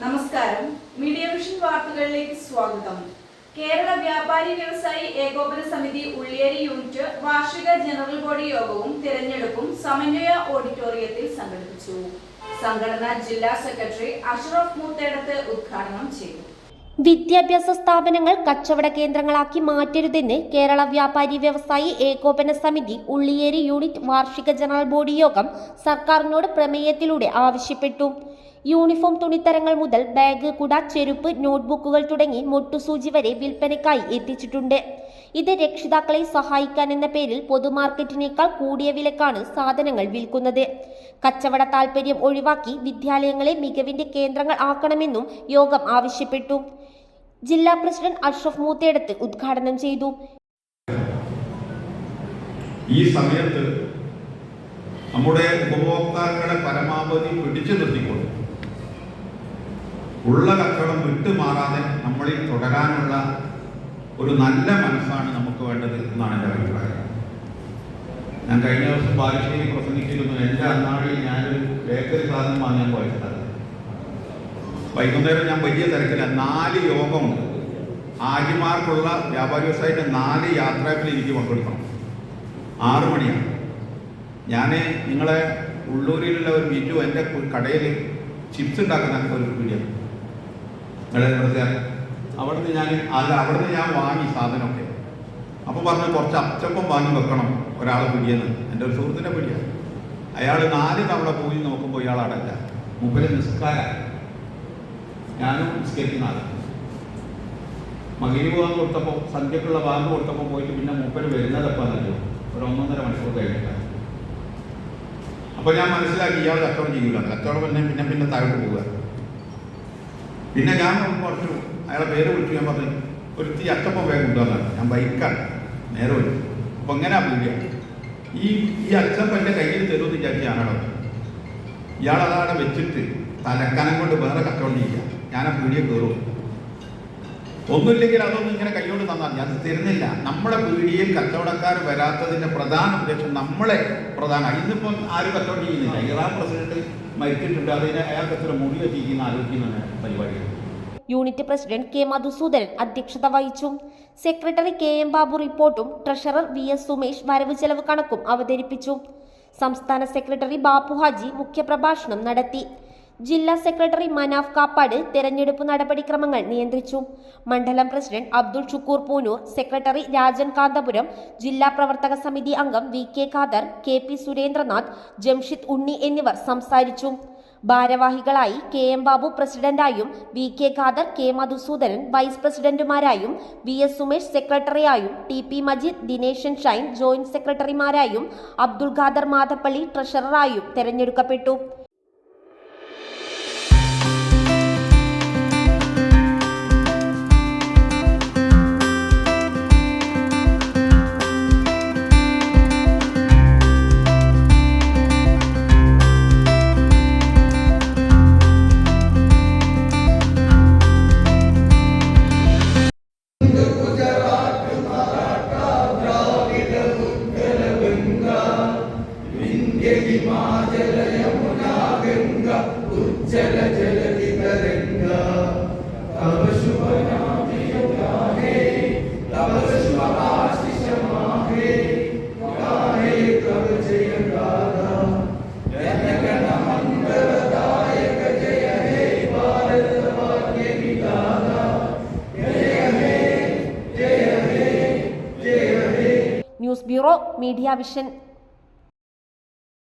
നമസ്കാരം. Media vision വാർത്തകളിലേക്ക് സ്വാഗതം. കേരള വ്യാപാരി വ്യവസായി ഏകോപന സമിതി ഉള്ളിയേരി യൂണിറ്റ് വാർഷിക ജനറൽ ബോഡി യോഗവും തിരഞ്ഞെടുപ്പും സമന്വയ ഓഡിറ്റോറിയത്തിൽ സംഘടിപ്പിച്ചു. സംഘടന ജില്ലാ സെക്രട്ടറി അഷ്റഫ് മൂത്തേടത്ത് ഉദ്ഘാടനം ചെയ്തു. വിദ്യാഭ്യാസ സ്ഥാപനങ്ങൾ കച്ചവട കേന്ദ്രങ്ങളാക്കി മാറ്റരുതെന്ന് കേരള വ്യാപാരി വ്യവസായി ഏകോപന സമിതി ഉള്ളിയേരി യൂണിറ്റ് വാർഷിക ജനറൽ ബോഡി യോഗം സർക്കാരിനോട് പ്രമേയത്തിലൂടെ ആവശ്യപ്പെട്ടു. യൂണിഫോം തുണിത്തരങ്ങൾ മുതൽ ബാഗ് കുട ചെരുപ്പ് നോട്ട്ബുക്കുകൾ തുടങ്ങി മൊട്ടുസൂചി വരെ വിൽപ്പനയ്ക്കായി എത്തിച്ചിട്ടുണ്ട്. ഇത് രക്ഷിതാക്കളെ സഹായിക്കാൻ എന്ന പേരിൽ പൊതുമാർക്കറ്റിനേക്കാൾ കൂടിയ വിലക്കാണ് സാധനങ്ങൾ വിൽക്കുന്നത്. കച്ചവട താൽപര്യം ഒഴിവാക്കി വിദ്യാലയങ്ങളെ മികവിന്റെ കേന്ദ്രങ്ങൾ ആക്കണമെന്നും യോഗം ആവശ്യപ്പെട്ടു. ജില്ലാ പ്രസിഡന്റ് അഷ്റഫ് മൂത്തേടത്ത് ഉദ്ഘാടനം ചെയ്തു. ഈ സമയത്ത് നമ്മുടെ ഉപഭോക്താക്കളെ പരമാവധി പിടിച്ചു നിർത്തിക്കൊണ്ട് ഉള്ള കച്ചവടം വിട്ടുമാറാതെ നമ്മളിൽ തുടരാനുള്ള ഒരു നല്ല മനസ്സാണ് നമുക്ക് വേണ്ടത് എന്നാണ് എന്റെ അഭിപ്രായം. ഞാൻ കഴിഞ്ഞ ദിവസം ബാലുശ്ശേരി പ്രസംഗിച്ചിരുന്നു എന്റെ അന്നാളിൽ ഞാനൊരു ബേക്കറി സാധനം വാങ്ങാൻ പോയിട്ടുണ്ട് വൈകുന്നേരം ഞാൻ വലിയ തിരക്കില്ല നാല് യോഗമുണ്ട്. ആര്യമാർക്കുള്ള വ്യാപാരി വ്യവസായത്തിന്റെ നാല് യാത്രകൾ എനിക്ക് പങ്കെടുക്കണം. ആറു മണിയാണ്. ഞാൻ നിങ്ങളെ ഉള്ളൂരിലുള്ള ഒരു ബിജു എന്റെ കടയിൽ ചിപ്സ് ഉണ്ടാക്കുന്ന ഒരു വീഡിയോ നിങ്ങളെ ഇവിടുത്തെ അവിടുന്ന് ഞാൻ അല്ല അവിടുന്ന് ഞാൻ വാങ്ങി സാധനമൊക്കെ. അപ്പോൾ പറഞ്ഞു കുറച്ച് അച്ചപ്പം വാങ്ങി വെക്കണം ഒരാളെ പിടിയെന്ന് എന്റെ ഒരു സുഹൃത്തിന്റെ പിടിയാണ് അയാൾ നാല് തവണ പോയി നോക്കുമ്പോൾ ഇയാൾ അടല്ല മുമ്പിൽ നിസ്കാര ഞാനും നിസ്കരിക്കുന്ന ആളാണ് മകരീവ് പോകാൻ കൊടുത്തപ്പോൾ സന്ധ്യക്കുള്ള ബാങ്ക് കൊടുത്തപ്പോൾ പോയിട്ട് പിന്നെ മൂപ്പര് വരുന്നതപ്പം നല്ലു ഒരു ഒന്നൊന്നര മണിക്കൂർ കഴിഞ്ഞിട്ടാണ് അപ്പോൾ ഞാൻ മനസ്സിലാക്കി ഇയാൾ കച്ചവടം ചെയ്യൂല. കച്ചവടം പിന്നെ പിന്നെ പിന്നെ താഴോട്ട് പോവുക. പിന്നെ ഞാൻ കുറച്ചു അയാളെ പേര് വിളിച്ചു. ഞാൻ പറഞ്ഞു ഒരു തീ അച്ചപ്പം വേഗം കൊണ്ടുവന്നാണ് ഞാൻ ബൈക്കാണ്. നേരെ വിളിച്ചു. അപ്പൊ എങ്ങനെയാ വീഡിയോ ഈ ഈ അച്ചപ്പം എന്റെ കയ്യിൽ തരുമെന്ന് വിചാരിച്ച് ഇയാൾ അതവിടെ വെച്ചിട്ട് തലക്കനം കൊണ്ട് വേറെ കച്ചവടം ചെയ്യുക ഞാൻ ആ പീടിയെ കയറും. ഒന്നുമില്ലെങ്കിൽ അതൊന്നും ഇങ്ങനെ കൈകൊണ്ട് തന്നാൽ ഞാൻ തരുന്നില്ല. നമ്മുടെ പീടിയിൽ കച്ചവടക്കാർ വരാത്തതിന്റെ പ്രധാന ഉദ്ദേശം നമ്മളെ പ്രധാന. ഇന്നിപ്പോ ആരും കച്ചവടം ചെയ്യുന്നില്ല. ഇറാൻ പ്രസിഡന്റ് മരിച്ചിട്ടുണ്ട്. അതിന് അയാൾക്ക് എത്ര മുടി വെച്ചിരിക്കുന്ന ആലോചിക്കുന്ന പരിപാടിയാണ്. യൂണിറ്റ് പ്രസിഡന്റ് കെ മധുസൂദനൻ അധ്യക്ഷത വഹിച്ചു. സെക്രട്ടറി കെ എം ബാബു റിപ്പോർട്ടും ട്രഷറർ വി എസ് സുമേഷ് വരവ് ചെലവ് കണക്കും അവതരിപ്പിച്ചു. സംസ്ഥാന സെക്രട്ടറി ബാപ്പു ഹാജി മുഖ്യപ്രഭാഷണം നടത്തി. ജില്ലാ സെക്രട്ടറി മനാഫ് കാപ്പാട് തെരഞ്ഞെടുപ്പ് നടപടിക്രമങ്ങൾ നിയന്ത്രിച്ചു. മണ്ഡലം പ്രസിഡന്റ് അബ്ദുൾ ഷുക്കൂർ പൂനൂർ സെക്രട്ടറി രാജൻ കാന്തപുരം ജില്ലാ പ്രവർത്തക സമിതി അംഗം V K Khader K P Surendranath Jamshid Unni എന്നിവർ സംസാരിച്ചു. ഭാരവാഹികളായി K M Babu പ്രസിഡന്റായും V K Khader K Madhusudanan vice പ്രസിഡന്റുമാരായും V S Sumesh സെക്രട്ടറിയായും T P Majeed Dineshan Shine joint സെക്രട്ടറിമാരായും Abdul Khader Mathappally ട്രഷററായും തെരഞ്ഞെടുക്കപ്പെട്ടു. News bureau media vision